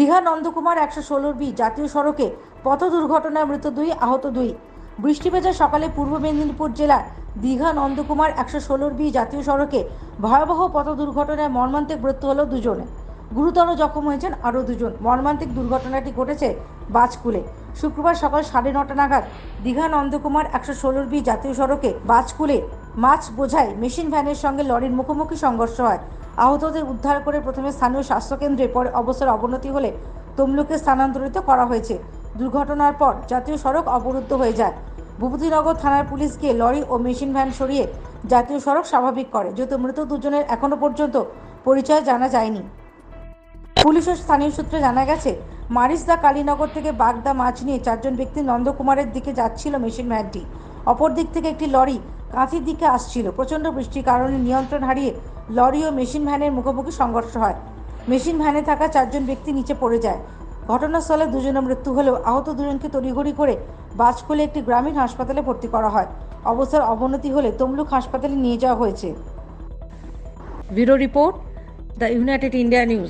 দীঘা নন্দকুমার একশো ষোলোর বি জাতীয় সড়কে পথ দুর্ঘটনায় মৃত দুই, আহত দুই। বৃষ্টি ভেজা সকালে পূর্ব মেদিনীপুর জেলার দীঘা নন্দকুমার একশো ষোলোর বি জাতীয় সড়কে ভয়াবহ পথ দুর্ঘটনায় মর্মান্তিক মৃত্যু হলো দুজনে। গুরুতর জখম হয়েছেন আরও দুজন। মর্মান্তিক দুর্ঘটনাটি ঘটেছে বাজকুলে। শুক্রবার সকাল সাড়ে নটা নাগাদ দীঘা নন্দকুমার একশো ষোলোর বি জাতীয় সড়কে বাজকুলে মাছ বোঝাই মেশিন ভ্যানের সঙ্গে লরির মুখোমুখি সংঘর্ষ হয়। আহতদের উদ্ধার করে প্রথমে স্থানীয় স্বাস্থ্যকেন্দ্রে, পরে অবস্থার অবনতি হলে তমলুকে স্থানান্তরিত করা হয়েছে। দুর্ঘটনার পর জাতীয় সড়ক অবরুদ্ধ হয়ে যায়। ভূপতিনগর থানার পুলিশ গিয়ে লরি ও মেশিন ভ্যান সরিয়ে জাতীয় সড়ক স্বাভাবিক করে, যেহেতু মৃত দুজনের এখনও পর্যন্ত পরিচয় জানা যায়নি। পুলিশের স্থানীয় সূত্রে জানা গেছে মারিসদা কালীনগর থেকে বাগদা মাছ নিয়ে চারজন ব্যক্তি নন্দকুমারের দিকে যাচ্ছিল মেশিন ভ্যানটি। অপর দিক থেকে একটি লরি কাঁথির দিকে আসছিল। প্রচণ্ড বৃষ্টির কারণে নিয়ন্ত্রণ হারিয়ে লরি ও মেশিন ভ্যানের মুখোমুখি সংঘর্ষ হয়। মেশিন ভ্যানে থাকা চারজন ব্যক্তি নিচে পড়ে যায়। ঘটনাস্থলে দুজনের মৃত্যু হলেও আহত দুজনকে তড়িঘড়ি করে বাজকুলে একটি গ্রামীণ হাসপাতালে ভর্তি করা হয়। অবস্থার অবনতি হলে তমলুক হাসপাতালে নিয়ে যাওয়া হয়েছে। Bureau report the United India news.